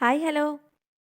Hi hello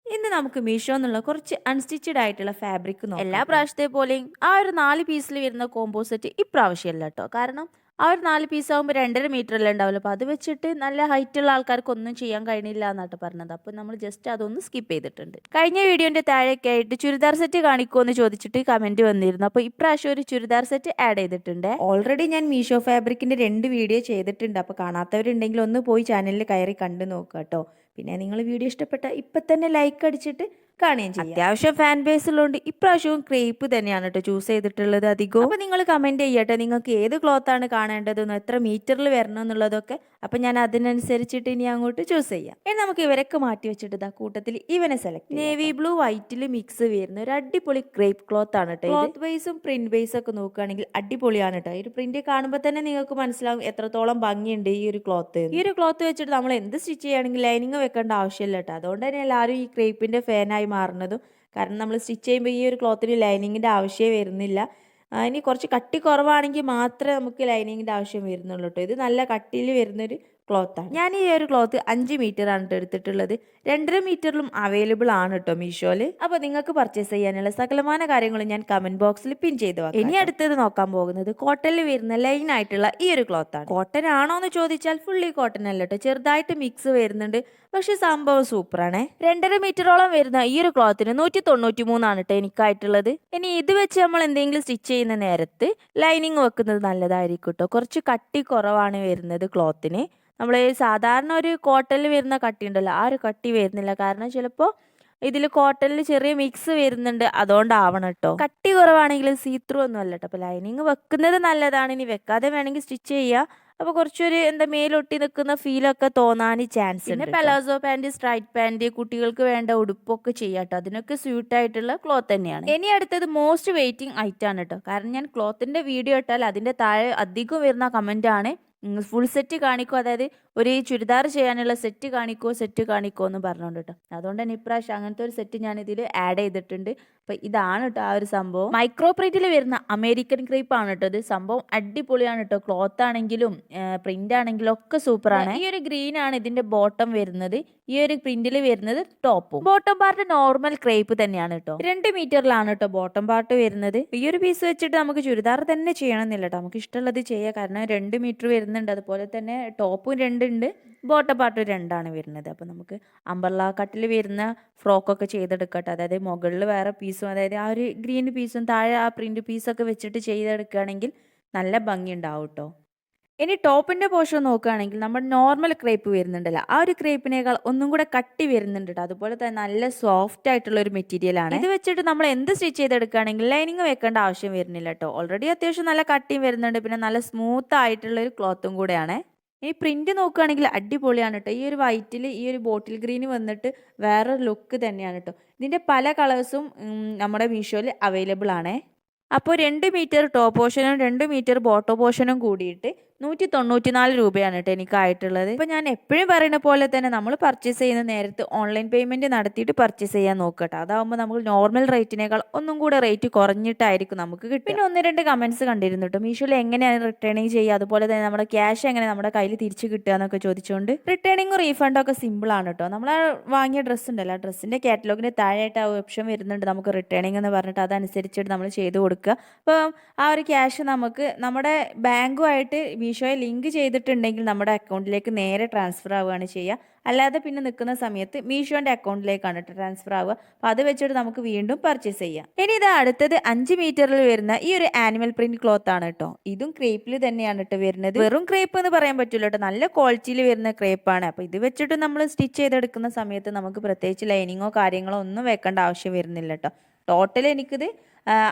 ഇന്ന് നമുക്ക് മീഷോ എന്നുള്ള കുറച്ച് അൺസ്റ്റിച്ചഡ് ആയിട്ടുള്ള ഫാബ്രിക് നോക്കാം. എല്ലാ പ്രാവശ്യത്തെ പോലെയും ആ ഒരു നാല് പീസിൽ വരുന്ന കോമ്പോസെറ്റ് ഇപ്രാവശ്യമല്ല കേട്ടോ കാരണം ആ ഒരു നാല് പീസ് ആകുമ്പോൾ രണ്ടര മീറ്റർ അല്ലേ ഉണ്ടാവില്ല അപ്പോൾ അത് വെച്ചിട്ട് നല്ല ഹൈറ്റ് ഉള്ള ആൾക്കാർക്ക് ഒന്നും ചെയ്യാൻ കഴിഞ്ഞില്ല എന്നാട്ട് പറഞ്ഞത്. അപ്പോൾ നമ്മൾ ജസ്റ്റ് അതൊന്ന് സ്കിപ്പ് ചെയ്തിട്ടുണ്ട്. കഴിഞ്ഞ വീഡിയോന്റെ താഴെയൊക്കെ ആയിട്ട് ചുരിദാർ സെറ്റ് കാണിക്കുമോ എന്ന് ചോദിച്ചിട്ട് കമന്റ് വന്നിരുന്നു. അപ്പോൾ ഇപ്രാവശ്യം ഒരു ചുരിദാർ സെറ്റ് ആഡ് ചെയ്തിട്ടുണ്ട്. ഓൾറെഡി ഞാൻ മീഷോ ഫാബ്രിക്കിന്റെ രണ്ട് വീഡിയോ ചെയ്തിട്ടുണ്ട്. അപ്പോൾ കാണാത്തവരുണ്ടെങ്കിൽ ഒന്ന് പോയി ചാനലിൽ കയറി കണ്ടു നോക്കുക കേട്ടോ. പിന്നെ നിങ്ങൾ വീഡിയോ ഇഷ്ടപ്പെട്ട ഇപ്പം തന്നെ ലൈക്ക് അടിച്ചിട്ട് കാണുകയും ചെയ്യും. അത്യാവശ്യം ഫാൻ ബേസ് ഉള്ളതുകൊണ്ട് ഇപ്രാവശ്യവും ക്രേപ്പ് തന്നെയാണ് കേട്ടോ ചൂസ് ചെയ്തിട്ടുള്ളത് അധികവും. അപ്പോൾ നിങ്ങൾ കമന്റ് ചെയ്യട്ടെ. നിങ്ങൾക്ക് ഏത് ക്ലോത്ത് ആണ് കാണേണ്ടതെന്നോ എത്ര മീറ്ററിൽ വരണം എന്നുള്ളതൊക്കെ അപ്പം ഞാൻ അതിനനുസരിച്ചിട്ട് ഇനി അങ്ങോട്ട് ചൂസ് ചെയ്യാം. ഇനി നമുക്ക് ഇവരൊക്കെ മാറ്റി വെച്ചിട്ട് ഇതാ കൂട്ടത്തിൽ ഇവനെ സെലക്ട് നേവി ബ്ലൂ വൈറ്റിൽ മിക്സ് വരുന്ന ഒരു അടിപൊളി ക്രേപ്പ് ക്ലോത്ത് ആണ് കേട്ടോ ക്ലോത്ത് ബേസും പ്രിന്റ് ബേസും ഒക്കെ നോക്കുകയാണെങ്കിൽ അടിപൊളിയാണ് കേട്ടോ ഈ ഒരു പ്രിന്റ് കാണുമ്പോൾ തന്നെ നിങ്ങൾക്ക് മനസ്സിലാവും എത്രത്തോളം ഭംഗിയുണ്ട് ഈ ഒരു ക്ലോത്ത് ഈ ഒരു ക്ലോത്ത് വെച്ചിട്ട് നമ്മൾ എന്ത് സ്റ്റിച്ച് ചെയ്യുകയാണെങ്കിൽ ലൈനിങ് വെക്കേണ്ട ആവശ്യമില്ല കേട്ടോ അതുകൊണ്ട് തന്നെ എല്ലാവരും ഈ ക്രേപ്പിന്റെ ഫാനായി മാറുന്നതും. കാരണം നമ്മൾ സ്റ്റിച്ച് ചെയ്യുമ്പോൾ ഈ ഒരു ക്ലോത്തിന് ലൈനിങ്ങിന്റെ ആവശ്യമേ വരുന്നില്ല. ഇനി കുറച്ച് കട്ടി കുറവാണെങ്കിൽ മാത്രമേ നമുക്ക് ലൈനിങ്ങിന്റെ ആവശ്യം വരുന്നുള്ളൂ കേട്ടോ ഇത് നല്ല കട്ടിയിൽ വരുന്നൊരു ക്ലോത്താണ് ഞാൻ ഈ ഒരു ക്ലോത്ത് അഞ്ച് മീറ്റർ ആണ് കേട്ടോ എടുത്തിട്ടുള്ളത്. രണ്ടര മീറ്ററിലും അവൈലബിൾ ആണ് കേട്ടോ മീഷോയിൽ അപ്പോൾ നിങ്ങൾക്ക് പർച്ചേസ് ചെയ്യാനുള്ള സകലമാന കാര്യങ്ങളും ഞാൻ കമന്റ് ബോക്സിൽ പിൻ ചെയ്തു വെക്കാം ഇനി അടുത്തത് നോക്കാൻ പോകുന്നത് കോട്ടണിൽ വരുന്ന ലൈൻ ആയിട്ടുള്ള ഈ ഒരു ക്ലോത്ത് ആണ്. കോട്ടൺ ആണോ എന്ന് ചോദിച്ചാൽ ഫുള്ളി കോട്ടൺ അല്ല കേട്ടോ ചെറുതായിട്ട് മിക്സ് വരുന്നുണ്ട്. പക്ഷെ സംഭവം സൂപ്പറാണ് രണ്ടര മീറ്ററോളം വരുന്ന ഈ ഒരു ക്ലോത്തിന് നൂറ്റി തൊണ്ണൂറ്റി മൂന്നാണ് കേട്ടോ എനിക്കായിട്ടുള്ളത്. ഇനി ഇത് വെച്ച് നമ്മൾ എന്തെങ്കിലും സ്റ്റിച്ച് ചെയ്യുന്ന നേരത്ത് ലൈനിങ് വെക്കുന്നത് നല്ലതായിരിക്കും കേട്ടോ കുറച്ച് കട്ടി കുറവാണ് വരുന്നത് ക്ലോത്തിന് നമ്മൾ സാധാരണ ഒരു കോട്ടലിൽ വരുന്ന കട്ടി ഉണ്ടല്ലോ ആ ഒരു കട്ടി വരുന്നില്ല. കാരണം ചിലപ്പോൾ ഇതിൽ കോട്ടണിൽ ചെറിയ മിക്സ് വരുന്നുണ്ട് അതുകൊണ്ടാവണം കേട്ടോ കട്ടി കുറവാണെങ്കിൽ സീത്രൂ ഒന്നും അല്ല കേട്ടോ അപ്പോൾ ലൈനിങ് വെക്കുന്നത് നല്ലതാണ് ഇനി വെക്കാതെ വേണമെങ്കിൽ സ്റ്റിച്ച് ചെയ്യുക അപ്പോൾ കുറച്ചൊരു എന്താ മേലൊട്ടി നിൽക്കുന്ന ഫീലൊക്കെ തോന്നാൻ ചാൻസ് ഉണ്ട് പലാസോ പാന്റ് സ്ട്രൈറ്റ് പാന്റ് കുട്ടികൾക്ക് വേണ്ട ഉടുപ്പൊക്കെ ചെയ്യാം കേട്ടോ അതിനൊക്കെ സ്യൂട്ട് ആയിട്ടുള്ള ക്ലോത്ത് തന്നെയാണ്. ഇനി അടുത്തത് മോസ്റ്റ് വെയിറ്റിംഗ് ഐറ്റം ആണ് കേട്ടോ കാരണം ഞാൻ ക്ലോത്തിന്റെ വീഡിയോ ഇട്ടാൽ അതിന്റെ താഴെ അധികം വരുന്ന കമന്റ് ആണ്. ഫുൾ സെറ്റ് കാണിക്കും. അതായത് ഒരു ചുരിദാർ ചെയ്യാനുള്ള സെറ്റ് കാണിക്കോ സെറ്റ് കാണിക്കോ എന്ന് പറഞ്ഞോണ്ട് കേട്ടോ അതുകൊണ്ട് തന്നെ ഇപ്രാവശ്യം അങ്ങനത്തെ ഒരു സെറ്റ് ഞാൻ ഇതിൽ ആഡ് ചെയ്തിട്ടുണ്ട്. അപ്പൊ ഇതാണ് കേട്ടോ ആ ഒരു സംഭവം. മൈക്രോ പ്രിന്റിൽ വരുന്ന അമേരിക്കൻ ക്രീപ്പ് ആണ് കേട്ടോ ഇത്. സംഭവം അടിപൊളിയാണ് കേട്ടോ ക്ലോത്ത് ആണെങ്കിലും പ്രിന്റ് ആണെങ്കിലും ഒക്കെ സൂപ്പറാണ് ഈ ഒരു ഗ്രീൻ ആണ് ഇതിന്റെ ബോട്ടം വരുന്നത്. ഈ ഒരു പ്രിന്റിൽ വരുന്നത് ടോപ്പും ബോട്ടം പാർട്ട് നോർമൽ ക്രേപ്പ് തന്നെയാണ് കേട്ടോ രണ്ട് മീറ്ററിലാണ് കേട്ടോ ബോട്ടം പാർട്ട് വരുന്നത്. ഈ ഒരു പീസ് വെച്ചിട്ട് നമുക്ക് ചുരിദാർ തന്നെ ചെയ്യണമെന്നില്ല കേട്ടോ നമുക്ക് ഇഷ്ടമുള്ളത് ചെയ്യാം. കാരണം രണ്ട് മീറ്റർ വരുന്നുണ്ട്. അതുപോലെ തന്നെ ടോപ്പും രണ്ടുണ്ട്. ബോട്ടം പാർട്ട് രണ്ടാണ് വരുന്നത്. അപ്പോൾ നമുക്ക് അമ്പർല കട്ടിൽ വരുന്ന ഫ്രോക്കൊക്കെ ചെയ്തെടുക്കട്ടെ. അതായത് മുകളിൽ വേറെ പീസും അതായത് ആ ഒരു ഗ്രീൻ പീസും താഴെ ആ പ്രിന്റ് പീസൊക്കെ വെച്ചിട്ട് ചെയ്തെടുക്കുകയാണെങ്കിൽ നല്ല ഭംഗി ഉണ്ടാവും കേട്ടോ ഇനി ടോപ്പിന്റെ പോഷൻ നോക്കുകയാണെങ്കിൽ നമ്മൾ നോർമൽ ക്രേപ്പ് വരുന്നുണ്ടല്ലോ. ആ ഒരു ക്രേപ്പിനേക്കാൾ ഒന്നും കൂടെ കട്ടി വരുന്നുണ്ട് കേട്ടോ അതുപോലെ തന്നെ നല്ല സോഫ്റ്റ് ആയിട്ടുള്ള ഒരു മെറ്റീരിയൽ ആണ്. ഇത് വെച്ചിട്ട് നമ്മൾ എന്ത് സ്റ്റിച്ച് ചെയ്തെടുക്കുകയാണെങ്കിൽ ലൈനിങ് വെക്കേണ്ട ആവശ്യം വരുന്നില്ല കേട്ടോ ഓൾറെഡി അത്യാവശ്യം നല്ല കട്ടിയും വരുന്നുണ്ട്. പിന്നെ നല്ല സ്മൂത്ത് ആയിട്ടുള്ള ഒരു ക്ലോത്തും കൂടെയാണ്. ഈ പ്രിന്റ് നോക്കുകയാണെങ്കിൽ അടിപൊളിയാണ് കേട്ടോ ഈ ഒരു വൈറ്റിൽ ഈ ഒരു ബോട്ടിൽ ഗ്രീൻ വന്നിട്ട് വേറൊരു ലുക്ക് തന്നെയാണ് കേട്ടോ ഇതിന്റെ പല കളേഴ്സും നമ്മുടെ മീഷോയിൽ അവൈലബിൾ ആണേ. അപ്പോൾ രണ്ട് മീറ്റർ ടോപ്പ് പോർഷനും രണ്ട് മീറ്റർ ബോട്ടോ പോർഷനും കൂടിയിട്ട് നൂറ്റി തൊണ്ണൂറ്റി നാല് രൂപയാണ് കേട്ടോ എനിക്കായിട്ടുള്ളത്. ഇപ്പോൾ ഞാൻ എപ്പോഴും പറയുന്ന പോലെ തന്നെ നമ്മൾ പർച്ചേസ് ചെയ്യുന്ന നേരത്ത് ഓൺലൈൻ പേയ്മെന്റ് നടത്തിയിട്ട് പർച്ചേസ് ചെയ്യാൻ നോക്കട്ടെ അതാവുമ്പോൾ നമുക്ക് നോർമൽ റേറ്റിനേക്കാൾ ഒന്നും കൂടെ റേറ്റ് കുറഞ്ഞിട്ടായിരിക്കും നമുക്ക് കിട്ടും പിന്നെ ഒന്ന് രണ്ട് കമൻസ് കണ്ടിരുന്നു കേട്ടോ മീഷോയിൽ എങ്ങനെയാണ് റിട്ടേണിങ് ചെയ്യുക? അതുപോലെ തന്നെ നമ്മുടെ ക്യാഷ് എങ്ങനെ നമ്മുടെ കയ്യിൽ തിരിച്ചു കിട്ടുക എന്നൊക്കെ ചോദിച്ചുകൊണ്ട് റിട്ടേണിങ്ങും റീഫണ്ടും ഒക്കെ സിമ്പിളാണ് കേട്ടോ നമ്മൾ വാങ്ങിയ ഡ്രസ്സ് ഉണ്ടല്ലോ ഡ്രസ്സിന്റെ കാറ്റലോഗിന്റെ താഴെയായിട്ട് ആ ഓപ്ഷൻ വരുന്നുണ്ട് നമുക്ക് റിട്ടേണിംഗ് എന്ന് പറഞ്ഞിട്ട്. അതനുസരിച്ചിട്ട് നമ്മൾ ചെയ്ത് കൊടുക്കുക. അപ്പം ആ ഒരു ക്യാഷ് നമുക്ക് നമ്മുടെ ബാങ്കുമായിട്ട് മീഷോയെ ലിങ്ക് ചെയ്തിട്ടുണ്ടെങ്കിൽ നമ്മുടെ അക്കൗണ്ടിലേക്ക് നേരെ ട്രാൻസ്ഫർ ആവുകയാണ് ചെയ്യുക. അല്ലാതെ പിന്നെ നിൽക്കുന്ന സമയത്ത് മീഷോന്റെ അക്കൗണ്ടിലേക്കാണ് ട്രാൻസ്ഫർ ആവുക. അപ്പോൾ അത് വെച്ചിട്ട് നമുക്ക് വീണ്ടും പർച്ചേസ് ചെയ്യാം. ഇനി ഇത് അടുത്തത് അഞ്ച് മീറ്ററിൽ വരുന്ന ഈ ഒരു ആനിമൽ പ്രിന്റ് ക്ലോത്ത് ആണ് കേട്ടോ ഇതും ക്രേപ്പിൽ തന്നെയാണ് കേട്ടോ വരുന്നത്. വെറും ക്രേപ്പ് എന്ന് പറയാൻ പറ്റില്ല കേട്ടോ നല്ല ക്വാളിറ്റിയിൽ വരുന്ന ക്രേപ്പാണ് അപ്പോൾ ഇത് വെച്ചിട്ട് നമ്മൾ സ്റ്റിച്ച് ചെയ്തെടുക്കുന്ന സമയത്ത് നമുക്ക് പ്രത്യേകിച്ച് ലൈനിങ്ങോ കാര്യങ്ങളോ ഒന്നും വെക്കേണ്ട ആവശ്യം വരുന്നില്ല കേട്ടോ ടോട്ടൽ എനിക്കിത്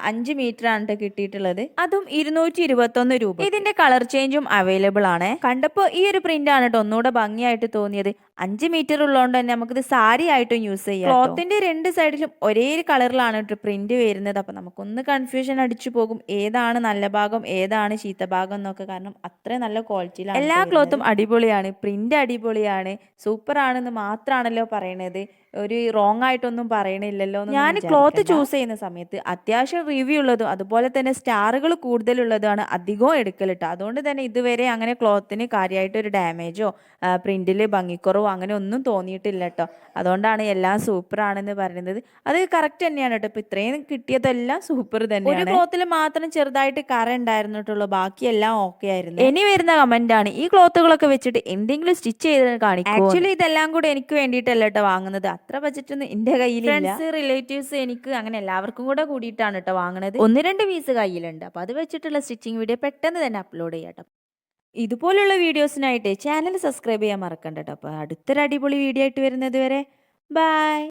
അഞ്ച് മീറ്റർ ആണ് ട്ടോ കിട്ടിയിട്ടുള്ളത്. അതും ഇരുന്നൂറ്റി ഇരുപത്തൊന്ന് രൂപ. ഇതിന്റെ കളർ ചേഞ്ചും അവൈലബിൾ ആണ്. കണ്ടപ്പോൾ ഈ ഒരു പ്രിന്റ് ആണ് കേട്ടോ ഒന്നുകൂടെ ഭംഗിയായിട്ട് തോന്നിയത്. അഞ്ച് മീറ്റർ ഉള്ളതുകൊണ്ട് തന്നെ നമുക്കിത് സാരി ആയിട്ടും യൂസ് ചെയ്യാം ക്ലോത്തിന്റെ രണ്ട് സൈഡിലും ഒരേ കളറിലാണ് കേട്ടോ പ്രിന്റ് വരുന്നത്. അപ്പൊ നമുക്കൊന്ന് കൺഫ്യൂഷൻ അടിച്ചു പോകും. ഏതാണ് നല്ല ഭാഗം ഏതാണ് ചീത്ത ഭാഗം എന്നൊക്കെ. കാരണം അത്ര നല്ല ക്വാളിറ്റിയിലാണ് എല്ലാ ക്ലോത്തും അടിപൊളിയാണ്. പ്രിന്റ് അടിപൊളിയാണ്. സൂപ്പർ ആണെന്ന് മാത്രമാണല്ലോ പറയണത്. ഒരു റോങ് ആയിട്ടൊന്നും പറയണില്ലല്ലോ ഞാൻ ക്ലോത്ത് ചൂസ് ചെയ്യുന്ന സമയത്ത് അത്യാവശ്യം അത്യാവശ്യം റിവ്യൂ ഉള്ളതും അതുപോലെ തന്നെ സ്റ്റാറുകൾ കൂടുതലുള്ളതാണ് അധികവും എടുക്കൽ കേട്ടോ അതുകൊണ്ട് തന്നെ ഇതുവരെ അങ്ങനെ ക്ലോത്തിന് കാര്യമായിട്ട് ഒരു ഡാമേജോ പ്രിന്റിൽ ഭംഗിക്കുറവോ അങ്ങനെ ഒന്നും തോന്നിയിട്ടില്ല കേട്ടോ അതുകൊണ്ടാണ് എല്ലാം സൂപ്പർ ആണെന്ന് പറയുന്നത്. അത് കറക്റ്റ് തന്നെയാണ് കേട്ടോ ഇപ്പൊ ഇത്രയും കിട്ടിയതെല്ലാം സൂപ്പർ തന്നെയാണ്. ഒരു ക്ലോത്തിൽ മാത്രം ചെറുതായിട്ട് കറ ഉണ്ടായിരുന്നിട്ടുള്ളൂ. ബാക്കിയെല്ലാം ഓക്കെ ആയിരുന്നു. ഇനി വരുന്ന കമന്റ് ആണ്. ഈ ക്ലോത്തുകളൊക്കെ വെച്ചിട്ട് എന്തെങ്കിലും സ്റ്റിച്ച് ചെയ്ത് കാണിക്കും ആക്ച്വലി ഇതെല്ലാം കൂടെ എനിക്ക് വേണ്ടിയിട്ടല്ല കേട്ടോ വാങ്ങുന്നത്. അത്ര ബജറ്റ് ഒന്നും എന്റെ കയ്യിൽ ഫ്രണ്ട്സ് റിലേറ്റീവ്സ് എനിക്ക് അങ്ങനെ എല്ലാവർക്കും കൂടെ കൂടിയിട്ടാണ് കേട്ടോ വാങ്ങണത്. ഒന്ന് രണ്ട് പീസ് കയ്യിലുണ്ട്. അപ്പോൾ അത് വെച്ചിട്ടുള്ള സ്റ്റിച്ചിങ് വീഡിയോ പെട്ടെന്ന് തന്നെ അപ്ലോഡ് ചെയ്യാം ഇതുപോലുള്ള വീഡിയോസിനായിട്ട് ചാനൽ സബ്സ്ക്രൈബ് ചെയ്യാൻ മറക്കണ്ട കേട്ടോ. അപ്പോൾ അടുത്തൊരു അടിപൊളി വീഡിയോ ആയിട്ട് വരുന്നത് വരെ. ബൈ